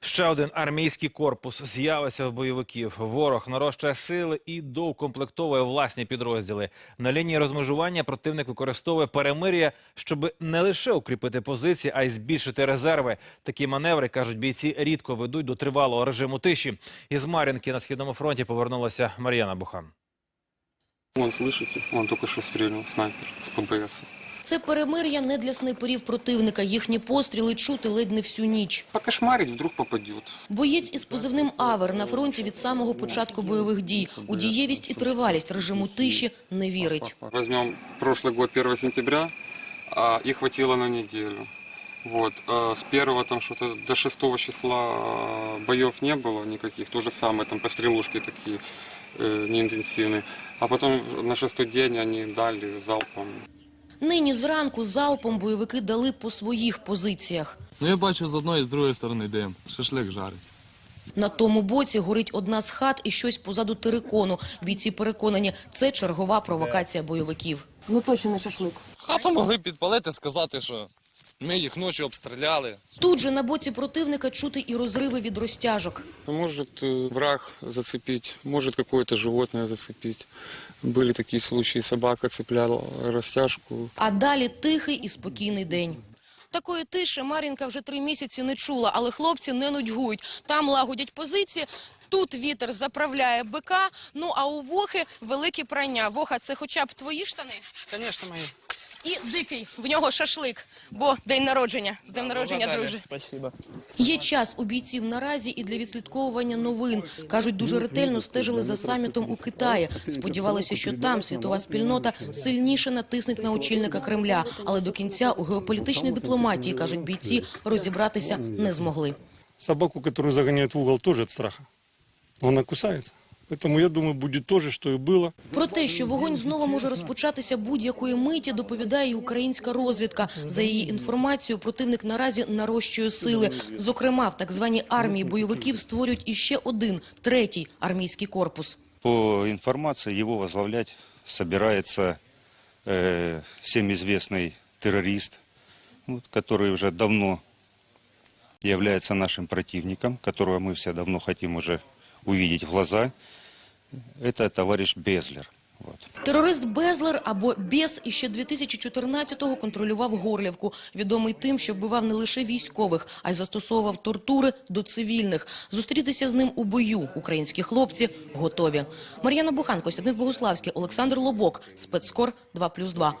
Ще один армійський корпус з'явився в бойовиків. Ворог нарощує сили і доукомплектовує власні підрозділи. На лінії розмежування противник використовує перемир'я, щоб не лише укріпити позиції, а й збільшити резерви. Такі маневри, кажуть бійці, рідко ведуть до тривалого режиму тиші. Із Мар'їнки на східному фронті повернулася Мар'яна Бухан. Вон, слышите? Он только что стрельнул, снайпер с ПБС. Це перемир'я не для снайперів противника. Їхні постріли чути ледь не всю ніч. Покошмарить, вдруг попадет. Боєць із позивним «Авер» на фронті від самого початку бойових дій. У дієвість і тривалість режиму тиші не вірить. Возьмем прошлый год, 1 сентября, а, их хватило на неделю. Вот, а с первого там что-то до 6 числа а, боев не было никаких, то же самое, там пострелушки такие э, неинтенсивные. А потом на шестой день они дали залпом. Нині зранку залпом бойовики дали по своїх позиціях. Ну я бачу з одної і з другої сторони дим. Шашлик жарить. На тому боці горить одна з хат і щось позаду терикону. Бійці переконані, це чергова провокація бойовиків. Ну точно не шашлик. Хату могли підпалити, сказати, що ми їх ночі обстріляли. Тут же на боці противника чути і розриви від розтяжок. Может э, враг зацепить, может какое-то животное зацепить. Были такие случаи, собака цепляла растяжку, А далі тихий і спокійний день. Такої тиші Мар'їнка вже три місяці не чула, але хлопці не нудьгують. Там лагодять позиції, тут вітер заправляє бика, ну а у Вохи великі прання. Воха, це хоча б твої штани? Конечно, мои. І дикий, в нього шашлик, бо день народження. З днем народження, друже. Спасибо. Є час у бійців наразі і для відслідковування новин. Кажуть, дуже ретельно стежили за самітом у Китаї. Сподівалися, що там світова спільнота сильніше натиснуть на очільника Кремля. Але до кінця у геополітичній дипломатії, кажуть бійці, розібратися не змогли. Собаку, которую загоняют в угол, тоже от страха. Она кусается. Поэтому я думаю, будет то же, что и было. Про те, що вогонь знову може розпочатися будь-якої миті, доповідає і українська розвідка. За її інформацією, противник наразі нарощує сили. Зокрема, в так званій армії бойовиків створюють іще один третій армійський корпус. По информации, его возглавлять собирается э, всем известный террорист, вот, который уже давно является нашим противником, которого мы все давно хотим уже увидеть в глаза. Это товарищ Безлер. Вот. Терорист Безлер або Бес іще 2014-го контролював Горлівку. Відомий тим, що вбивав не лише військових, а й застосовував тортури до цивільних. Зустрітися з ним у бою українські хлопці готові. Мар'яна Буханко, Сядник Богуславський, Олександр Лобок, Спецкор 2+,2.